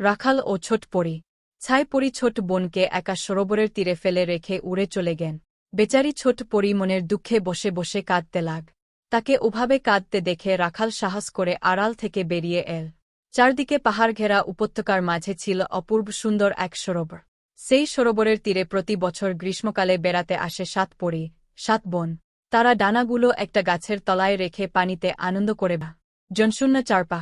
রাখাল ও ছোট পরি। ছাই ছোট বোনকে একা সরোবরের তীরে ফেলে রেখে উড়ে চলে গেন বেচারি ছোট পরি মনের দুঃখে বসে বসে কাঁদতে লাগ। তাকে ওভাবে কাঁদতে দেখে রাখাল সাহস করে আড়াল থেকে বেরিয়ে এল। চারদিকে পাহাড় ঘেরা উপত্যকার মাঝে ছিল অপূর্ব সুন্দর এক সরোবর। সেই সরোবরের তীরে প্রতি বছর গ্রীষ্মকালে বেড়াতে আসে সাত পরি, সাত বোন। তারা ডানাগুলো একটা গাছের তলায় রেখে পানিতে আনন্দ করে বা। জনশূন্য চারপা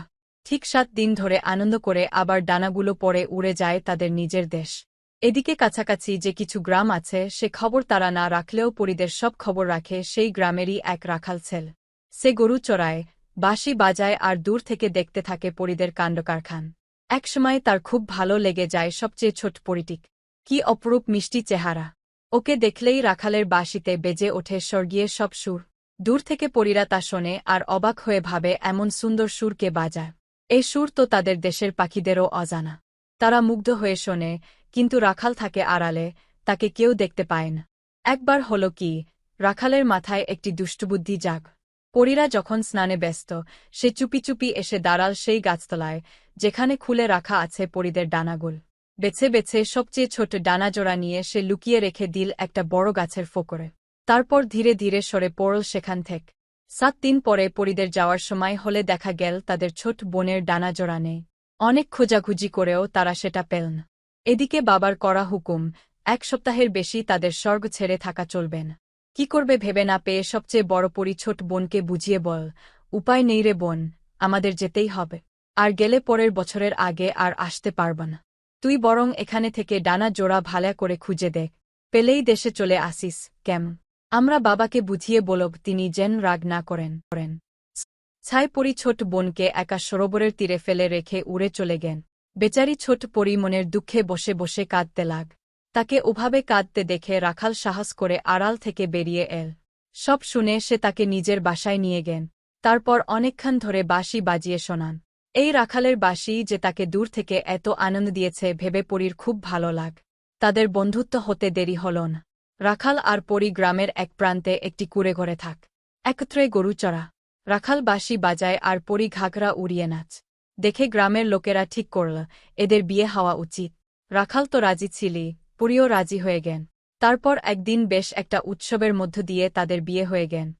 ঠিক সাত দিন ধরে আনন্দ করে আবার ডানাগুলো পরে উড়ে যায় তাদের নিজের দেশ। এদিকে কাছাকাছি যে কিছু গ্রাম আছে, সে খবর তারা না রাখলেও পরিদের সব খবর রাখে সেই গ্রামেরই এক রাখাল ছেল। সে গরু চড়ায়, বাঁশি বাজায় আর দূর থেকে দেখতে থাকে পরিদের কাণ্ডকারখান। একসময় তার খুব ভালো লেগে যায় সবচেয়ে ছোট পরিটিক। কি অপরূপ মিষ্টি চেহারা। ওকে দেখলেই রাখালের বাঁশিতে বেজে ওঠে স্বর্গীয় সব সুর। দূর থেকে পরীরা তা শোনে আর অবাক হয়ে ভাবে, এমন সুন্দর সুরকে বাজায়? এই সুর তো তাদের দেশের পাখিদেরও অজানা। তারা মুগ্ধ হয়ে শোনে, কিন্তু রাখাল থাকে আড়ালে, তাকে কেউ দেখতে পায় না। একবার হল কি, রাখালের মাথায় একটি দুষ্টবুদ্ধি জাগ। পরীরা যখন স্নানে ব্যস্ত, সে চুপি চুপি এসে দাঁড়াল সেই গাছতলায়, যেখানে খুলে রাখা আছে পরীদের ডানাগুল। বেছে বেছে সবচেয়ে ছোট ডানাজোড়া নিয়ে সে লুকিয়ে রেখে দিল একটা বড় গাছের ফোকরে। তারপর ধীরে ধীরে সরে পড়ল সেখান থেকে। সাত দিন পরে পরিদের যাওয়ার সময় হলে দেখা গেল তাদের ছোট বোনের ডানা জোড়া নেই। অনেক খোঁজাখুঁজি করেও তারা সেটা পেল না। এদিকে বাবার করা হুকুম, এক সপ্তাহের বেশি তাদের স্বর্গ ছেড়ে থাকা চলবে না। কি করবে ভেবে না পেয়ে সবচেয়ে বড় পরি ছোট বোনকে বুঝিয়ে বল, উপায় নেই রে বোন, আমাদের যেতেই হবে। আর গেলে পরের বছরের আগে আর আসতে পারব না। তুই বরং এখানে থেকে ডানা জোড়া ভালা করে খুঁজে দেখ। পেলেই দেশে চলে আসিস, কেমন? আমরা বাবাকে বুঝিয়ে বলব, তিনি যেন রাগ না করেন। করেন ছাই পরি ছোট বোনকে একা সরোবরের তীরে ফেলে রেখে উড়ে চলে গেন বেচারি ছোট পরি মনের দুঃখে বসে বসে কাঁদতে লাগ। তাকে ওভাবে কাঁদতে দেখে রাখাল সাহস করে আড়াল থেকে বেরিয়ে এল। সব শুনে সে তাকে নিজের বাসায় নিয়ে গেন তারপর অনেকক্ষণ ধরে বাঁশি বাজিয়ে শোনান। এই রাখালের বাঁশি যে তাকে দূর থেকে এত আনন্দ দিয়েছে, ভেবে পরীর খুব ভালো লাগ। তাদের বন্ধুত্ব হতে দেরি হল না। রাখাল আর পরি গ্রামের এক প্রান্তে একটি কুড়ে ঘরে থাক। একত্রে গরু চড়া। রাখাল বাজায় আর পরি ঘাগরা উড়িয়ে নাচ। দেখে গ্রামের লোকেরা ঠিক করল, এদের বিয়ে হওয়া উচিত। রাখাল তো রাজি ছিলি, পুরীও রাজি হয়ে গেন। তারপর একদিন বেশ একটা উৎসবের মধ্য দিয়ে তাদের বিয়ে হয়ে গেন।